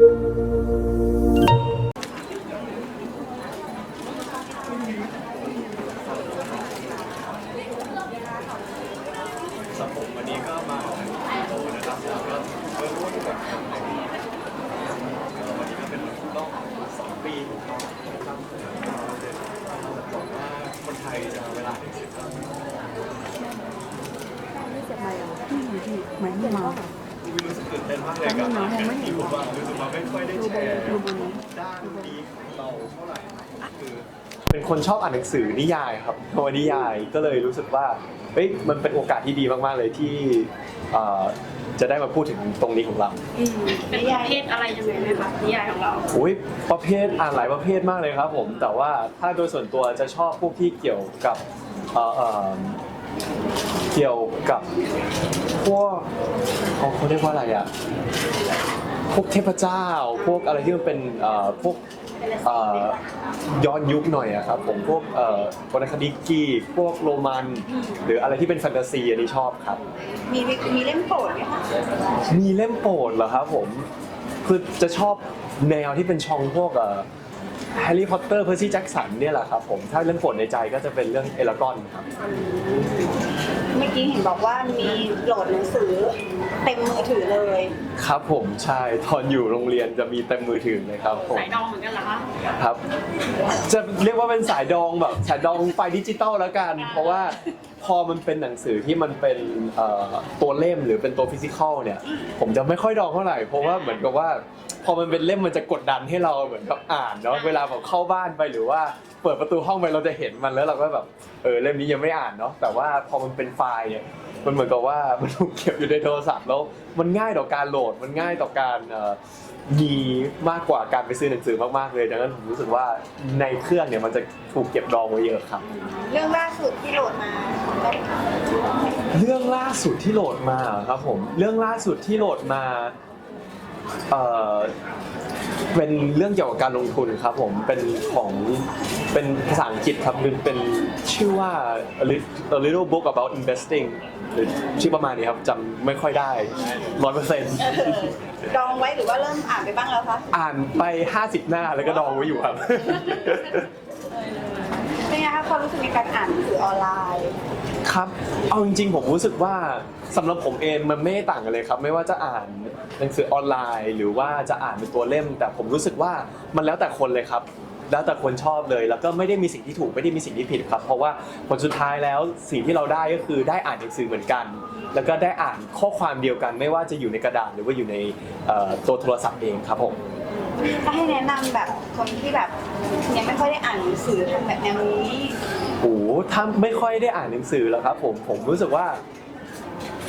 สำหรับผมวันนี้ก็มาของโตนะครับแล้วก็เริ่มร่วมกับทางวันนี้ก็เป็นวันครบรอบสองปีของนะครับเดี๋ยวบอกว่าคนไทยจะเวลาที่สุดก็ไม่มา เต้นมากเลยกับงานที่ผมว่ารู้สึกว่าไม่ค่อยได้แชร์ด้านนี้ของเราเท่าไหร่คือเป็นคนชอบอ่านหนังสือนิยายครับนวนิยายก็เลยรู้สึกว่าเฮ้ยมันเป็นโอกาสที่ดีมากๆเลยที่เอ่อจะได้มาพูดถึงตรงนี้ของเราเป็นประเภทอะไรยังไงไหมคะนิยายของเราอุ้ยประเภทอ่านหลายประเภทมากเลยครับผม แต่ว่าถ้าโดยส่วนตัวจะชอบพวกที่เกี่ยวกับเอ่อเอ่อเกี่ยวกับพวกเขาเขาเรียกว่าอะไรอะพวกเทพเจ้า พวกอะไรที่มันเป็นเอ่อพวกเอ่อย้อนยุคหน่อยอะครับผมพวกเอ่อวรรณคดีกรีกพวกโรมัน หรืออะไรที่เป็นแฟนตาซีอันนี้ชอบครับ มีมีเล่มโปรดไหมคะมีเล่มโปรดเหรอครับผม คือจะชอบแนวที่เป็นชองพวกเอ่อแฮร์รี่พอตเตอร์เพอร์ซี่แจ็คสันเนี่ยแหละครับผม ถ้าเล่มโปรดในใจก็จะเป็นเรื่องเอลกอนครับ มื่อกี้เห็นบอกว่ามีโหลดหนังสือเต็มมือถือเลยครับผมใช่ตอนอยู่โรงเรียนจะมีเต็มมือถือเลยครับผมสายดองเหมือนกันเหรอคะครับ จะเรียกว่าเป็นสายดองแบบสายดองไฟดิจิตอลแล้วกัน เพราะว่าพอมันเป็นหนังสือที่มันเป็นเอ่อตัวเล่มหรือเป็นตัวฟิสิกอลเนี่ย ผมจะไม่ค่อยดองเท่าไหร่เพราะว่าเหมือนกับว่า พอมันเป็นเล่มมันจะกดดันให้เราเหมือนกับอ่านเนาะเวลาแบบเข้าบ้านไปหรือว่าเปิดประตูห้องไปเราจะเห็นมันแล้วเราก็แบบเออเล่มนี้ยังไม่อ่านเนาะแต่ว่าพอมันเป็นไฟล์เนี่ยมันเหมือนกับว่ามันถูกเก็บอยู่ในโทรศัพท์แล้วมันง่ายต่อการโหลดมันง่ายต่อการเอ่อมีมากกว่าการไปซื้อหนังสือมากๆเลยดังนั้นผมรู้สึกว่าในเครื่องเนี่ยมันจะถูกเก็บดองไว้เยอะครับ เรื่องล่าสุดที่โหลดมาได้ค่ะเรื่องล่าสุดที่โหลดมาเหรอครับผมเรื่องล่าสุดที่โหลดมา เอ่อเป็นเรื่องเกี่ยวกับการลงทุนครับผมเป็นของเป็นภาษาอังกฤษครับเป็นเป็นชื่อว่า A Lit- A little book about investing หรือชื่อประมาณนี้ครับจำไม่ค่อยได้ร้อยเปอร์เซ็นต์ดองไว้หรือว่าเริ่มอ่านไปบ้างแล้วคะอ่านไป 50 หน้าแล้วก็ดองไว้อยู่ครับ เป็นไงคะความรู้สึกในการอ่านหนังสือออนไลน์ ครับ เอาจริงๆ ผมรู้สึกว่าสำหรับผมเองมันไม่ได้ต่างกันเลยครับ ไม่ว่าจะอ่านหนังสือออนไลน์ หรือว่าจะอ่านเป็นตัวเล่ม แต่ผมรู้สึกว่ามันแล้วแต่คนเลยครับ แล้วแต่คนชอบเลย แล้วก็ไม่ได้มีสิ่งที่ถูกไม่ได้มีสิ่งที่ผิดครับ เพราะว่าผลสุดท้ายแล้วสิ่งที่เราได้ก็คือได้อ่านหนังสือเหมือนกัน แล้วก็ได้อ่านข้อความเดียวกัน ไม่ว่าจะอยู่ในกระดาษหรือว่าอยู่ในเอ่อตัวโทรศัพท์เองครับผม ถ้าให้แนะนำแบบคนที่แบบยังไม่ค่อยได้อ่านหนังสือทำแบบแนวนี้โอ้โห ถ้าไม่ค่อยได้อ่านหนังสือแล้วครับผมผมรู้สึกว่า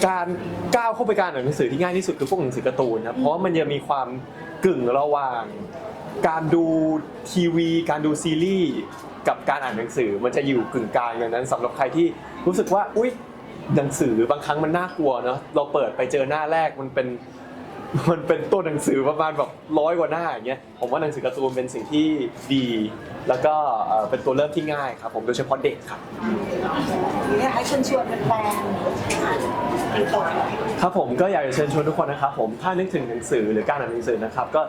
การก้าวเข้าไปการอ่านหนังสือที่ง่ายที่สุดคือพวกหนังสือการ์ตูนนะเพราะว่ามันจะมีความกึ่งระหว่าง การดูทีวี การดูซีรีส์กับการอ่านหนังสือมันจะอยู่กึ่งกลางดังนั้นสำหรับใครที่รู้สึกว่าอุ๊ยหนังสือบางครั้งมันน่ากลัวเนาะเราเปิดไปเจอหน้าแรกมันเป็น มันเป็นตัวหนังสือประมาณแบบร้อยกว่าหน้าอย่างเงี้ยผมว่าหนังสือการ์ตูนเป็นสิ่งที่ดี แล้วก็เอ่อเป็นตัวเริ่มที่ง่ายครับผมโดยเฉพาะเด็กครับ อยากให้ชวนชวนๆแฟนๆอ่านเป็นตัวครับผมก็อยากจะเชิญชวนทุกคนนะครับผมถ้านึกถึงหนังสือหรือการอ่านหนังสือนะครับ ก็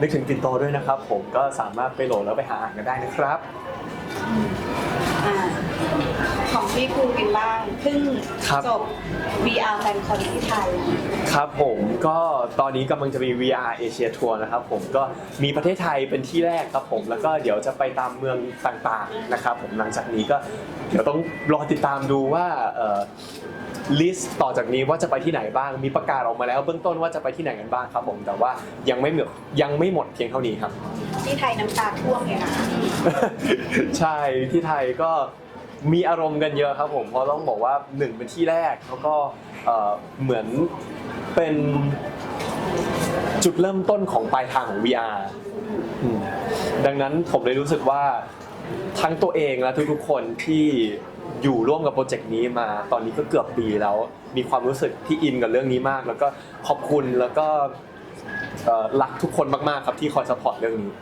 นึกถึงตินโตด้วยนะครับ ผมก็สามารถไปโหลดแล้วไปหาอ่านกันได้นะครับ อ่า ของพี่ครูกันบ้างเพิ่งครับ จบ VR แฟนคอนที่ไทย ครับผมก็ตอนนี้กำลังจะมี VR Asia Tour นะครับผมก็มีประเทศไทยเป็นที่แรกครับผม แล้วก็เดี๋ยวจะไปตามเมืองต่างๆนะครับผมหลังจากนี้ก็เดี๋ยวต้องรอติดตามดูว่าลิสต์ต่อจากนี้ว่าจะไปที่ไหนบ้างมีประกาศออกมาแล้วเบื้องต้นว่าจะไปที่ไหนกันบ้างครับผมแต่ว่ายังไม่หมดยังไม่หมดเพียงเท่านี้ครับ ที่ไทยน้ำตาท่วมเลยนะ ใช่ที่ไทยก็ มีอารมณ์กันเยอะครับผมเพราะต้องบอกว่าหนึ่งเป็นที่แรกแล้วก็เอ่อเหมือนเป็นจุดเริ่มต้นของปลายทางของ VR อืมดังนั้นผมเลยรู้สึกว่าทั้งตัวเองและทุกๆคนที่อยู่ร่วมกับโปรเจกต์นี้มาตอนนี้ก็เกือบปีแล้ว มีความรู้สึกที่อินกับเรื่องนี้มาก แล้วก็ขอบคุณแล้วก็ เอ่อรักทุกคนมากๆครับที่คอยสปอร์ตเรื่องนี้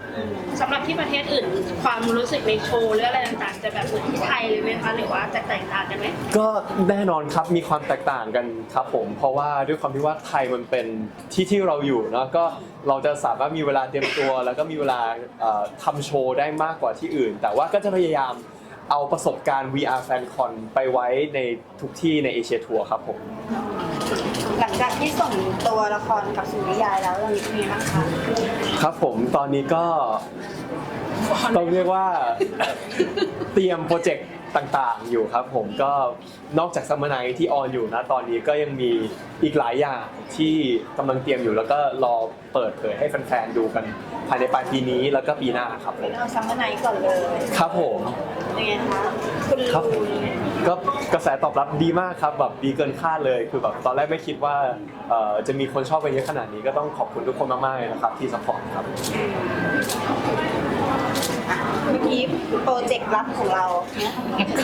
สำหรับที่ประเทศอื่น ความรู้สึกในโชว์หรืออะไรต่างๆจะแบบเหมือนที่ไทยเลยไหมคะหรือว่าจะแตกต่างกันไหมก็แน่นอนครับมีความแตกต่างกันครับผม เพราะว่าด้วยความที่ว่าไทยมันเป็นที่ที่เราอยู่เนอะก็เราจะสามารถมีเวลาเตรียมตัว แล้วก็มีเวลาเอ่อทำโชว์ได้มากกว่าที่อื่น แต่ว่าก็จะพยายามเอาประสบการณ์ VR Fan Con ไปไว้ในทุกที่ในเอเชียทัวร์ครับผม หลังจากที่ส่งตัวละครกับสู่นิยายแล้วเรามีเป็นยังไงบ้างคะครับผมตอนนี้ก็ต้องเรียกว่า เตรียมโปรเจกต์ต่างๆ อยู่ครับผมก็นอกจากซัมเมอร์ไนที่ออนอยู่นะตอนนี้ก็ยังมีอีกหลายอย่างที่กำลังเตรียมอยู่แล้วก็รอเปิดเผยให้แฟนๆดูกันภายในปลายปีนี้แล้วก็ปีหน้าครับผมเอาซัมเมอร์ไนท์ก่อนเลยครับผมเป็นไงคะคุณครับ ลุง ก็กระแสตอบรับดีมากครับแบบดีเกินคาดเลย คือแบบตอนแรกไม่คิดว่าเอ่อจะมีคนชอบกันเยอะขนาดนี้ก็ต้องขอบคุณทุกคนมากๆเลยนะครับที่สปอร์ตครับ อะเมื่อกี้โปรเจกต์ลับของเราเนี่ย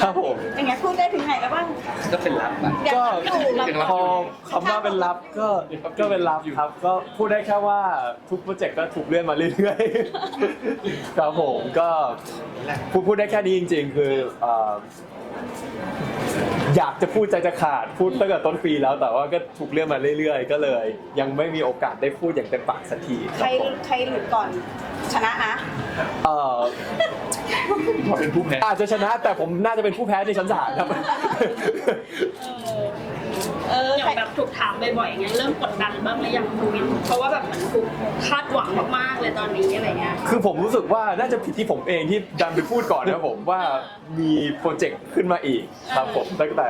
ครับผม เป็นไงพูดได้ถึงไหนแล้วบ้างก็เป็นลับอะ อยาก็กอยู่ลับพอคำว่าเป็นลับก็ก็เป็นลับครับ ก็พูดได้แค่ว่าทุกโปรเจกต์ก็ถูกเลื่อนมาเรื่อยๆ ครับผมก็พูดพูดได้แค่นี้จริง ๆ คือเอ่อ อยากจะพูดใจจะขาดพูดตั้งแต่ต้นปีแล้ว แต่ว่าก็ถูกเลื่อนมาเรื่อย ๆ ก็เลย ยังไม่มีโอกาสได้พูดอย่างเต็มปากสักทีคใครรับผมใครหลุดก่อนชนะนะเอ่อพอเป็นผู้แพ้อาจจะชนะแต่ผมน่าจะเป็นผู้แพ้ในชั้นศาลครับ เออ อย่าใครงแบบถูกถามบ่อยๆอย่างเงี้ยเริ่มกดดันบ้างหรือยังคุณวินเพราะว่าแบบเหมือนถูกคาดหวังมากๆเลยตอนนี้อะไรเงี้ย คือผมรู้สึกว่าน่าจะผิดที่ผมเองที่ดันไปพูดก่อนนะครับผมว่ามีโปรเจกต์ขึ้นมาอีกครับผมตั้งแต่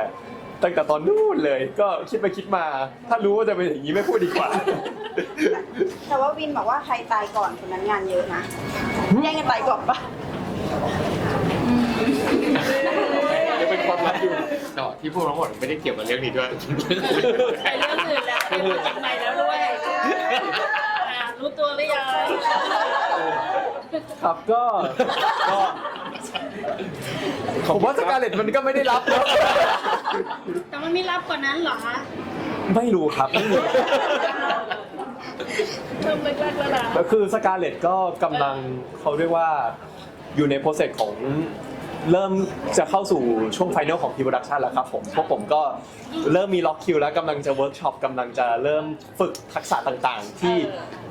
ตั้งแต่ตอนนู้นเลยก็คิดไปคิดมา ถ้ารู้ว่าจะเป็นอย่างนี้ไม่พูดดีกว่า แต่ว่าวินบอกว่าใครตายก่อนคนนั้นงานเยอะนะแย่งกันตายก่อนปะยังเป็นความลับอยู่ ต่อที่พูดทั้งหมดไม่ได้เกี่ยวกับเรื่องนี้ด้วย ไปเรื่องอื่นแล้วไปโปรเจกต์ใหม่แล้วด้วยอ่ารู้ตัวหรือยังครับก็ก็ผมว่าสการ์เล็ตมันก็ไม่ได้รับนะแต่มันไม่รับกว่านั้นเหรอคะไม่รู้ครับไม่รู้เริ่มแรกๆแล้วล่ะ ก็คือสการ์เล็ตก็กำลังเขาเรียกว่าอยู่ในโปรเซสของ เริ่มจะเข้าสู่ช่วงไฟนอลของพีโปรดักชันแล้วครับผมพวกผมก็เริ่มมีล็อกคิวแล้วกำลังจะเวิร์กช็อปกำลังจะเริ่มฝึกทักษะต่างๆ ที่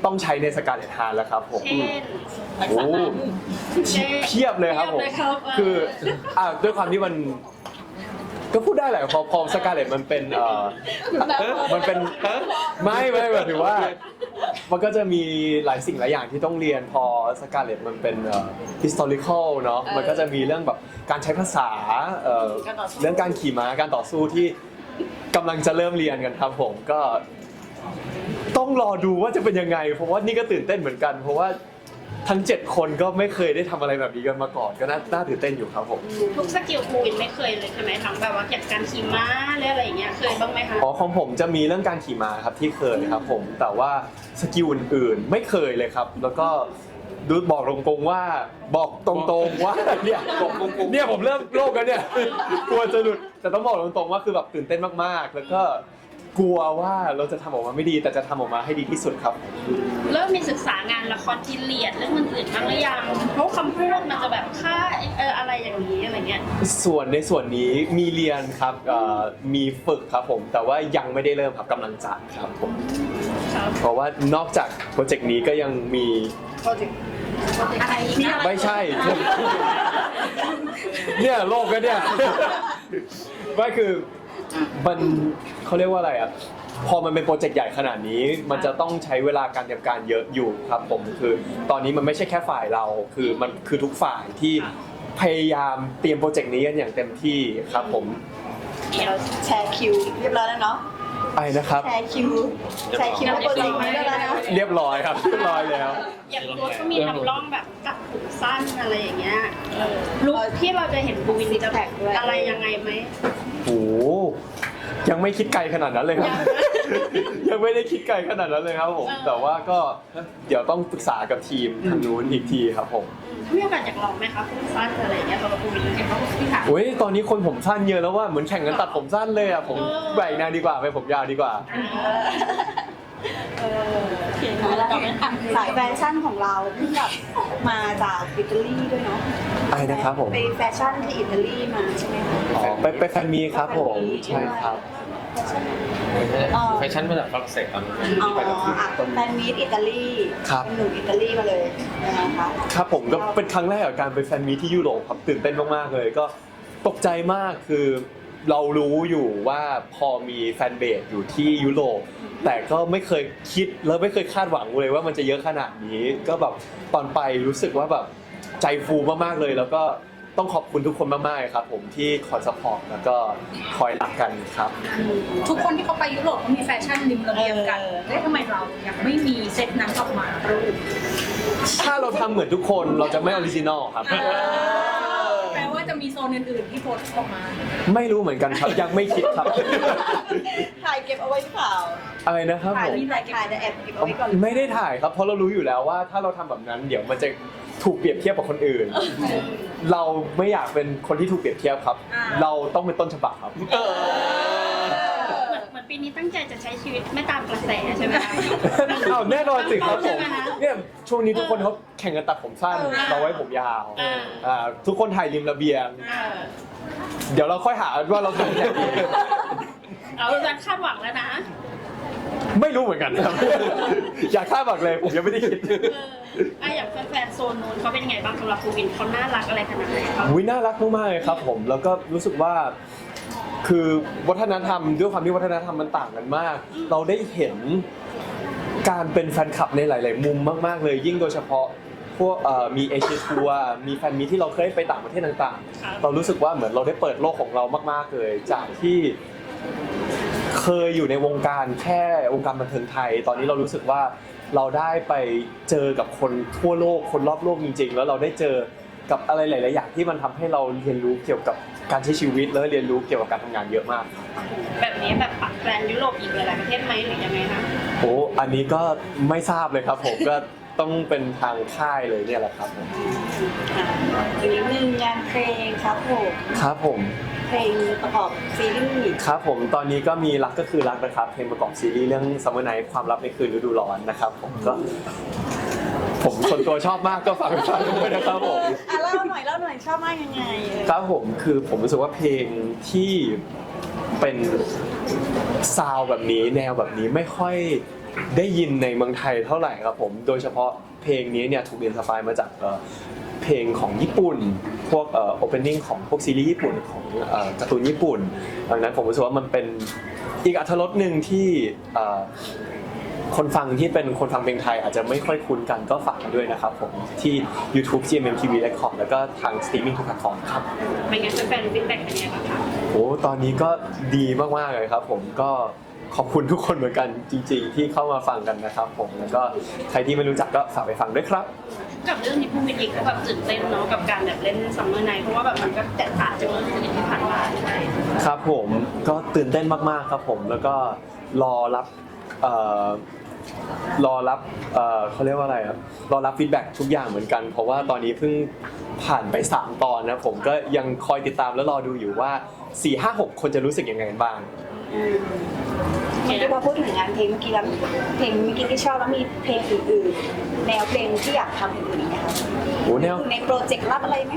ต้องใช้ในสการ์เล็ตฮาร์แล้วครับผม เช่นโอ้ เพียบเลยครับผม เพียบเลยครับ คืออ่าด้วยความที่มัน ก็พูดได้แหละพอพอสการ์เล็ตมันเป็นเอ่อมันเป็นไม่ไม่หมายถึงว่า มันก็จะมีหลายสิ่งหลายอย่างที่ต้องเรียนพอสการ์เล็ตมันเป็นเอ่อ historical เนาะมันก็จะมีเรื่องแบบการใช้ภาษาเอ่อเรื่องการขี่ม้าการต่อสู้ที่กำลังจะเริ่มเรียนกันครับผมก็ ต้องรอดูว่าจะเป็นยังไงเพราะว่านี่ก็ตื่นเต้นเหมือนกัน เพราะว่า ทั้ง 7 คนก็ไม่เคยได้ทำอะไรแบบนี้กันมาก่อน ก็น่าน่าตื่นเต้นอยู่ครับผม ทุกสกิลคูวินไม่เคยเลยใช่ไหมทั้งแบบว่าเก็บการขี่ม้าหรืออะไรอย่างเงี้ยเคยบ้างไหมคะอ๋อของผมจะมีเรื่องการขี่ม้าครับที่เคยครับผมแต่ว่าสกิลอื่นๆไม่เคยเลยครับ แล้วก็ดูบอกตรงๆว่าบอกตรงๆว่าเนี่ยเนี่ยผมเริ่มโลกแล้วเนี่ยกลัวจะหลุดแต่ต้องบอกตรงๆว่าคือแบบตื่นเต้นมากๆ แล้วก็ กลัวว่าเราจะทำออกมาไม่ดีแต่จะทำออกมาให้ดีที่สุดครับ เริ่มมีศึกษางานละครทีเลียดเรื่องอื่นๆบ้างหรือยังเพราะคำพูดมันจะแบบค่าเอออะไรอย่างนี้อะไรเงี้ยส่วนในส่วนนี้มีเรียนครับเอ่อมีฝึกครับผม แต่ว่ายังไม่ได้เริ่มครับกำลังจะครับผม ครับเพราะว่านอกจากโปรเจกต์นี้ก็ยังมีโปรเจกต์อะไรมีอะไรไม่ใช่ เนี่ยโลกก็เนี่ย ไม่คือ มันเขาเรียกว่าอะไรอะพอมันเป็นโปรเจกต์ใหญ่ขนาดนี้ มันจะต้องใช้เวลาการเตรียมการเยอะอยู่ครับผมคือ ตอนนี้มันไม่ใช่แค่ฝ่ายเรา คือมันคือทุกฝ่ายที่พยายามเตรียมโปรเจกต์นี้กันอย่างเต็มที่ครับผมเดี๋ยวแชร์คิวเรียบร้อยแล้วเนาะ ไอ้นะครับ แชร์คิวแชร์คิวโปรเจกต์นี้เรียบร้อยแล้วเรียบร้อยครับ เรียบร้อยแล้ว อย่างตัวก็มีทำร่องแบบตัดผมสั้นอะไรอย่างเงี้ยเออลุคที่เราจะเห็นบูวินจะแบบอะไรยังไงไหมโอ้โหยังไม่คิดไกลขนาดนั้นเลยครับ ยังไม่ได้คิดไกลขนาดนั้นเลยครับผมเออแต่ว่าก็เดี๋ยวต้องปรึกษากับทีมทางนู้นอีกทีครับผมถ้ามีโอกาสอยากลองไหมคะผมสั้นอะไรอย่างเงี้ยสำหรับบูวินเห็นเขาพี่ถามโอ้ยตอนนี้คนผมสั้นเยอะแล้วว่าเหมือนแข่งกันตัดผมสั้นเลยอะผมเออแบ่งนางดีกว่าไปผมยาวดีกว่าเออเขียนมาแล้วสายแฟชั่นของเราเพิ่งแบบมาจากอิตาลีด้วยเนาะอะไรนะครับผมไปแฟชั่นที่อิตาลีมาใช่ไหมคะอ๋อไปไปแฟนมีครับผมใช่ครับ แฟชั่นมาจากฝรั่งเศสครับอ๋อไปกับพี่อะแฟนมีตอิตาลีครับ เป็นหนุ่มอิตาลีมาเลยยังไงคะครับผมก็เป็นครั้งแรกกับการไปแฟนมีตที่ยุโรปครับตื่นเต้นมากๆเลยก็ตกใจมากคือเรารู้อยู่ว่าพอมีแฟนเบสอยู่ที่ยุโรปแต่ก็ไม่เคยคิดแล้วไม่เคยคาดหวังเลยว่ามันจะเยอะขนาดนี้ ก็แบบตอนไปรู้สึกว่าแบบใจฟูมากๆเลย แล้วก็ ต้องขอบคุณทุกคนมากๆครับ ผมที่คอยสปอร์ตแล้วก็คอยรักกันครับ ทุกคนที่เขาไปยุโรปเขามีแฟชั่นริมระเบียงกันเอ๊ะทำไมเรายังไม่มีเซตนั้นออกมารูปถ้าเราทำเหมือนทุกคนเราจะไม่ออริจินอลครับ แปลว่าจะมีโซนอื่นๆที่โพสต์ออกมา ไม่รู้เหมือนกันครับยังไม่คิดครับ ถ่ายเก็บเอาไว้หรือเปล่าอะไรนะครับถ่ายผม นี่ถ่ายถ่ายแต่แอบเก็บเอาไว้ก่อนไม่ได้ถ่ายครับเพราะเรารู้อยู่แล้วว่าถ้าเราทำแบบนั้นเดี๋ยวมันจะ ถูกเปรียบเทียบกับคนอื่น เราไม่อยากเป็นคนที่ถูกเปรียบเทียบครับ อ่า เราต้องเป็นต้นฉบับครับเหมือนเหมือนปีนี้ตั้งใจจะใช้ชีวิตไม่ตามกระแสใช่ไหมคะอ้าวแน่นอนสิครับผมใช่ไหมคะเนี่ยช่วงนี้ทุกคนเขาแข่งกันตัดผมสั้นเออเราไว้ผมยาวเอออ่าทุกคนถ่ายริมระเบียง เออเดี๋ยวเราค่อยหาว่าเราถ่ายแบบนี้เอาจะคาดหวังแล้วนะ ไม่รู้เหมือนกันครับ อย่าคาดหวังเลยผมยังไม่ได้คิด เอออะอย่างแฟนๆโซนนู้นเขาเป็นยังไงบ้างสำหรับภูวินเขาน่ารักอะไรขนาดไหนคะวิน่ารักมากๆเลยครับผมแล้วก็รู้สึกว่า คือวัฒนธรรมด้วยความที่วัฒนธรรมมันต่างกันมาก เราได้เห็นการเป็นแฟนคลับในหลาย ๆ มุมมาก ๆ เลย ยิ่งโดยเฉพาะพวกเอ่อมีเอเชียทัวร์มีแฟนมีที่เราเคยไปต่างประเทศต่าง ครับ ๆ เรารู้สึกว่าเหมือนเราได้เปิดโลกของเรามาก ๆ เลย จากที่ เคยอยู่ในวงการแค่วงการบันเทิงไทย ตอนนี้เรารู้สึกว่าเราได้ไปเจอกับคนทั่วโลกคนรอบโลกจริง ๆ แล้วเราได้เจอกับอะไรหลาย ๆ อย่างที่มันทำให้เราเรียนรู้เกี่ยวกับการใช้ชีวิต แล้วเรียนรู้เกี่ยวกับการทำงานเยอะมาก แบบนี้แบบปักแบรนด์ยุโรปอีกหลายๆประเทศไหมหรือยังไงคะโอ้ อันนี้ก็ไม่ทราบเลยครับผม ก็ต้องเป็นทางค่ายเลยเนี่ยแหละครับผม อะอีกนิดนึงงานเพลงครับผม ครับผมเพ ลงประกอบซีรีส์ครับผมตอนนี้ก็มีรักก็คือรักนะครับเพลงประกอบซีรีส์เรื่อง Summer Night ความลับในคืนฤดูร้อนนะครับผมก็ผมส่วนตัวชอบมากก็ฝากไปฟังด้วยนะครับผมอะเล่าหน่อยเล่าหน่อยชอบมากยังไงเออครับผมคือผมรู้สึกว่าเพลงที่เป็นซาวด์แบบนี้แนวแบบนี้ไม่ค่อยได้ยินในเมืองไทยเท่าไหร่ครับผม โดยเฉพาะเพลงนี้เนี่ยถูกอินสปายมาจาก เอ่อเพลงของญี่ปุ่น พวกเอ่อโอเพนนิ่งของพวกซีรีส์ญี่ปุ่นของเอ่อการ์ตูนญี่ปุ่นดังนั้นผมรู้สึกว่ามันเป็นอีกอรรถรสหนึ่งที่เอ่อคนฟังที่เป็นคนฟังเพลงไทยอาจจะไม่ค่อยคุ้นกันก็ฝากกันด้วยนะครับผม ที่ YouTube GMM TV Record แล้วก็ทางสตรีมมิ่งทุกแพลตฟอร์มครับ เป็นไงแฟนๆฟีดแบ็กเป็นยังไงบ้างคะโอ้ตอนนี้ก็ดีมากๆเลยครับผมก็ขอบคุณทุกคนเหมือนกันจริง ๆ ที่เข้ามาฟังกันนะครับผมแล้วก็ใครที่ไม่รู้จักก็ฝากไปฟังด้วยครับ กับเรื่องนี้ภูวินเองก็แบบตื่นเต้นเนาะกับการแบบเล่นซัมเมอร์ไนท์เพราะว่าแบบมันก็แตกต่างจากเรื่องอื่นที่ผ่านมาใช่ครับผมก็ตื่นเต้นมากๆครับผมแล้วก็รอรับเอ่อรอรับเอ่อเขาเรียกว่าอะไรครับรอรับฟีดแบ็กทุกอย่างเหมือนกัน เพราะว่าตอนนี้เพิ่งผ่านไป 3 ตอนนะผมก็ยังคอยติดตามและรอดูอยู่ว่า 4 5 6 คนจะรู้สึกยังไงบ้าง เมื่อกี้พอพูดถึงงานเพลงเมื่อกี้แล้วเพลงเมื่อกี้ที่ชอบแล้วมีเพลงอื่นๆ แนวเพลงที่อยากทำอื่นๆอีกไหมคะโอ้แนวในโปรเจกต์รับอะไรไหม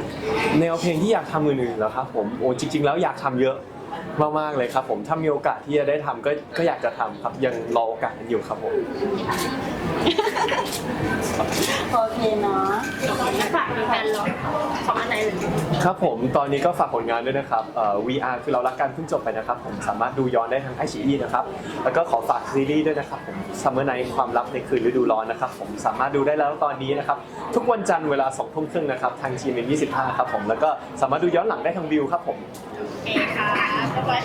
แนวเพลงที่อยากทำอื่นๆแล้วครับผมโอ้จริง ๆ แล้วอยากทำเยอะมากๆเลยครับ ผมถ้ามีโอกาสที่จะได้ทำก็ก็อยากจะทำครับยังรอโอกาสนั้นอยู่ครับผม โอเคเนาะฝากแฟนๆรอของอันไหนเลยครับผมตอนนี้ก็ฝากผลงานด้วยนะครับเอ่อ VR คือเรารักกันเพิ่งจบไปนะครับผมสามารถดูย้อนได้ทางไอชีนะครับแล้วก็ขอฝากซีรีส์ด้วยนะครับผม Summer Night ความลับในคืนฤดูร้อนนะครับผมสามารถดูได้แล้วตอนนี้นะครับทุกวันจันทร์เวลา2ทุ่มครึ่งนะครับทาง GMM 25ครับผมแล้วก็สามารถดูย้อนหลังได้ทางวิวครับผมโอเคค่ะบ๊ายบาย